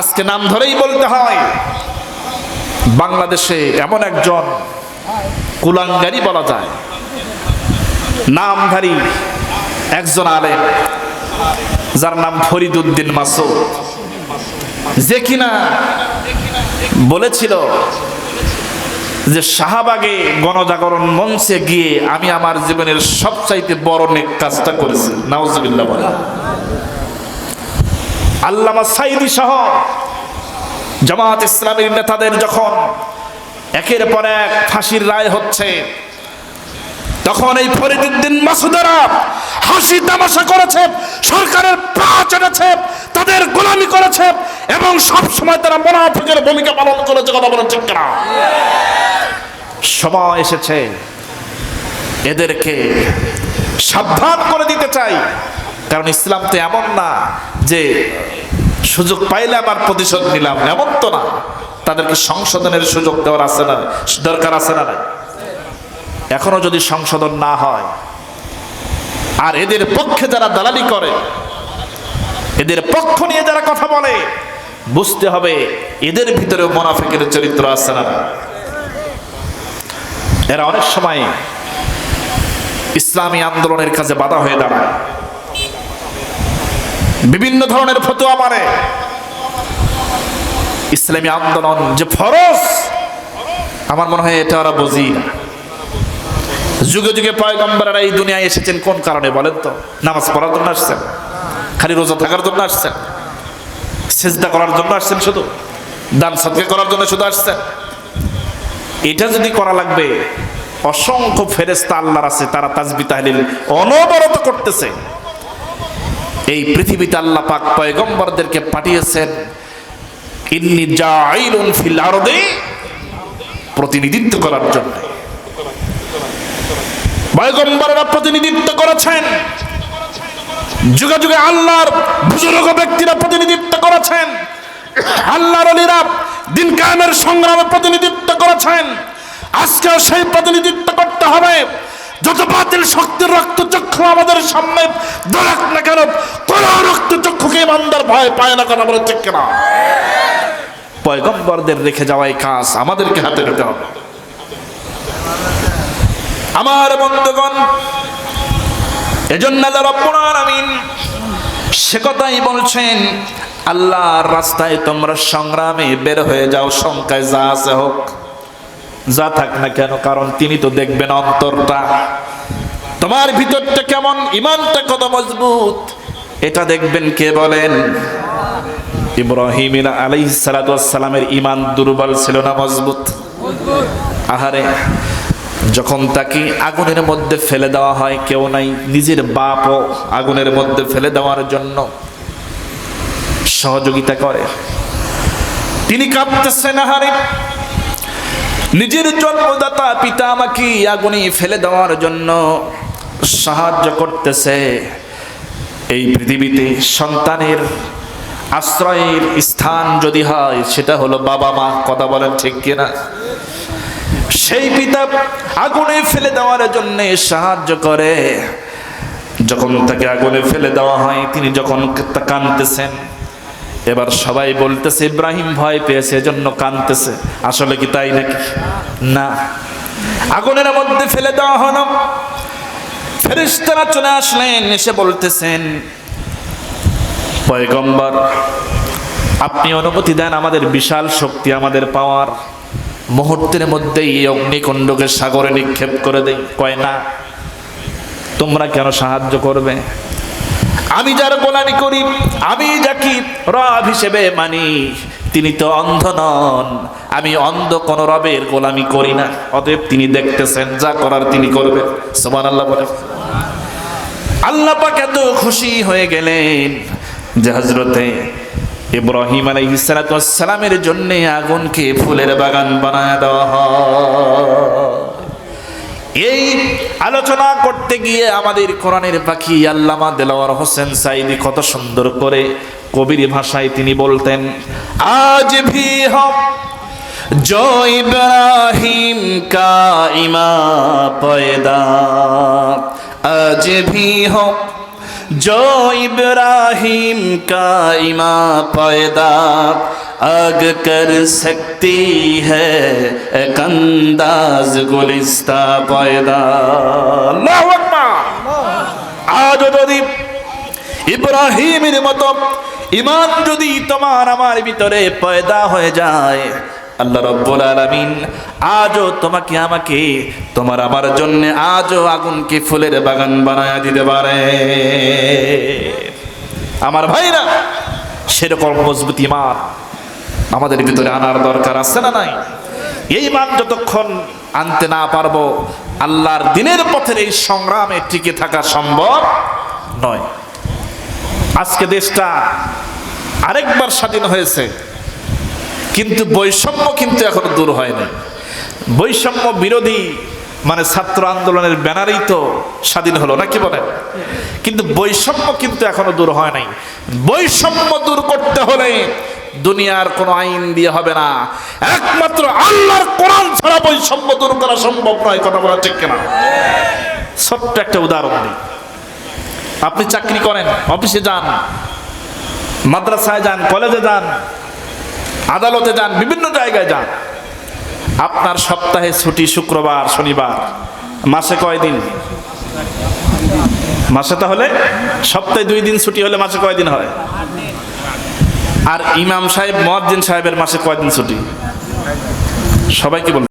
আজকে নাম ধরেই বলতে হয়, বাংলাদেশে এমন একজন কুলাঙ্গারি বলা যায়। নামধারী একজন আলেম, যার নাম ফরিদ উদ্দিন মাসুদ যে কিনা বলেছিল যে শাহবাগে গণজাগরণ মঞ্চে গিয়ে আমি আমার জীবনের সবচাইতে বড় নেক কাজটা করেছি। নাউজুবিল্লাহ বলে আল্লামা সাইদি সহ জামাত ইসলামের নেতাদের যখন একের পর এক ফাঁসির রায় হচ্ছে, তখন এই ফরিদুদ্দিন মাসুদারা হাসি তামাশা করেছে, সরকারের পা চেটেছে তাদের গোলামি করেছে এবং সব সময় তারা মোনাফিকের ভূমিকা পালন করেছে কথা বলেন ঠিক না সময় এসেছে। এদেরকে সাবধান করে দিতে চাই, কারণ ইসলাম তো এমন না যে সুযোগ পাইলে আবার প্রতিশোধ নিলাম। এমন তো না। তাদেরকে সংশোধনের সুযোগ দেওয়ার আছে না দরকার আছে না এখনও যদি সংশোধন না হয়, আর এদের পক্ষে যারা দালালি করে, এদের পক্ষ নিয়ে যারা কথা বলে, বুঝতে হবে এদের ভিতরেও মোনাফিকের চরিত্র আছে না এরা অনেক সময় ইসলামী আন্দোলনের কাছে বাধা হয়ে দাঁড়ায়। বিভিন্ন ধরনের ফতোয়া মারে ইসলামী আন্দোলন যে ফরজ, আমার মনে হয় এটা ওরা বুঝি যুগে যুগে পয়গম্বরেরা এই দুনিয়ায় এসেছেন কোন কারণে বলেন তো? নামাজ পড়ার জন্য আসছেন? খালি রোজা থাকার জন্য আসছেন? সেজদা করার জন্য আসছেন শুধু? দান সৎকা করার জন্য শুধু আসছেন? এটা যদি করা লাগবে, অসংখ্য ফেরেস্তা আল্লাহর আছে, তারা তাজবি তাহলিল অনবরত করতেছে। এই পৃথিবীতে আল্লাহ পাক পয়গম্বরদেরকে পাঠিয়েছেন, ইন্নি জাইলুন ফিল আরদে প্রতিনিধিত্ব করার জন্য। পয়গম্বরেরা প্রতিনিধিত্ব করেছেন। যুগে যুগে আল্লাহর বুজুর্গ ব্যক্তিরা প্রতিনিধিত্ব করেছেন। আল্লাহর অলিরা দিন কায়েমের সংগ্রামে প্রতিনিধিত্ব করেছেন। আজকেও সেই প্রতিনিধিত্ব করতে হবে। যত বাতিল শক্তির রক্ত চক্ষু আমাদের সামনে দরাক না কেন, কোন রক্ত চক্ষুকে ইমানদার ভয় পায় না কেন বলে ঠিক না পয়গম্বরদের রেখে যাওয়া এই কাজ, আমাদেরকে হাতে নিতে হবে। আমার বন্ধুগণ, এজন্য আল্লাহ রব্বুল আলামিন সে কথাই বলছেন, আল্লাহর রাস্তায় তোমরা সংগ্রামে বের হয়ে যাও, সংখ্যায় যা আছে হোক। যা থাক না কেন, কারণ তিনি তো দেখবেন অন্তরটা। তোমার ভিতরটা কেমন? ইমানটা কত মজবুত? এটা দেখবেন কে বলেন? ইব্রাহিম আলাইহিস সালাতু ওয়াস সালামের ইমান দুর্বল ছিল না মজবুত? আহারে, যখন তাকে আগুনের মধ্যে ফেলে দেওয়া হয়, কেউ নাই, নিজের বাপও আগুনের মধ্যে ফেলে দেওয়ার জন্য সহযোগিতা করে। তিনি কাঁদতেছেন, আহারে। নিজের জন্মদাতা পিতা আমাকে আগুনে ফেলে দেওয়ার জন্য সাহায্য করতেছে। এই পৃথিবীতে সন্তানের আশ্রয়ের স্থান যদি হয়, সেটা হলো বাবা মা, কথা বলেন ঠিক কিনা? সেই পিতা আগুনে ফেলে দেওয়ার জন্য সাহায্য করে। যখন তাকে আগুনে ফেলে দেওয়া হয়, তিনি যখন কানতেছেন এবার সবাই বলতেছে, ইব্রাহিম ভয় পেয়েছে, এজন্য কানতেছে আসলে কি তাই নাকি? না। আগুনের মধ্যে ফেলে দেওয়া হলো। ফেরেশতারা চলে আসলেন, এসে বলতেছেন, পয়গম্বর, আপনি অনুমতি দেন আমাদের বিশাল শক্তি, আমাদের পাওয়ার। মুহূর্তের মধ্যেই এই অগ্নিকুণ্ডকে সাগরে নিক্ষেপ করে দেয় কয়, না। তোমরা কেন সাহায্য করবে? আমি যার গোলামি করি, আমি যাকে রব হিসেবে মানি, তিনি তো অন্ধ নন। আমি অন্ধ কোন রবের গোলামি করি না। অতএব তিনি দেখতেছেন, যা করার তিনি করবে সোমান আল্লাহ বলে। আল্লাহ পাক এত খুশি হয়ে গেলেন যে হজরতে ইব্রাহিম আলাইহিসসালামের জন্য আগুনকে ফুলের বাগান বানায় দেওয়া হয়। এই আলোচনা করতে গিয়ে আমাদের কোরআনের পাখি আল্লামা দেলাওয়ার হোসেন সাইদি কত সুন্দর করে কবির ভাষায় তিনি বলতেন, আজ ভি হম জয়ব্রাহিম কা ইমা পয়দা। আজ ভি হম जो इब्राहिम का इमा पैदा आग कर सकती है एक अंदाज गुलिस्ता पैदा আল্লাহু আকবার আজও যদি ইব্রাহিমের মতো ইমান যদি তোমার আমার ভিতরে পয়দা হয়ে যায় আল্লাহ রব্বুল আলামিন, আজও তোমাকে আমাকে, তোমার আমার জন্য আজও আগুনকে ফুলের বাগান বানায় দিতে পারে। আমার ভাইরা, সেরকম মজবুত ইমান আমাদের ভিতরে আনার দরকার আছে না নাই? এই মান যতক্ষণ আনতে না পারব, আল্লাহর দিনের পথের এই সংগ্রামে টিকে থাকা সম্ভব নয়। আজকে দেশটা আরেকবার স্বাধীন হয়েছে। কিন্তু বৈষম্য কিন্তু এখনও দূর হয়নি বৈষম্য বিরোধী মানে ছাত্র আন্দোলনের ব্যানারেই তো স্বাধীন হলো, না কি বলেন? কিন্তু বৈষম্য কিন্তু এখনও দূর হয় নাই। বৈষম্য দূর করতে হলে দুনিয়ার কোনো আইন দিয়ে হবে না। একমাত্র আল্লাহর কোরআন ছাড়া বৈষম্য দূর করা সম্ভব নয়, কথা বলা ঠিক কিনা? ছোট্ট একটা উদাহরণ দিই। আপনি চাকরি করেন, অফিসে যান, মাদ্রাসায় যান, কলেজে যান আদালতে যান, বিভিন্ন জায়গায় যান। আপনার সপ্তাহে ছুটি শুক্রবার, শনিবার। মাসে কয় দিন? মাসে তাহলে? সপ্তাহে দুই দিন ছুটি হলে মাসে কয় দিন হয়? আর ইমাম সাহেব মহাদ্দিন সাহেবের মাসে কয়দিন ছুটি? সবাইকে বল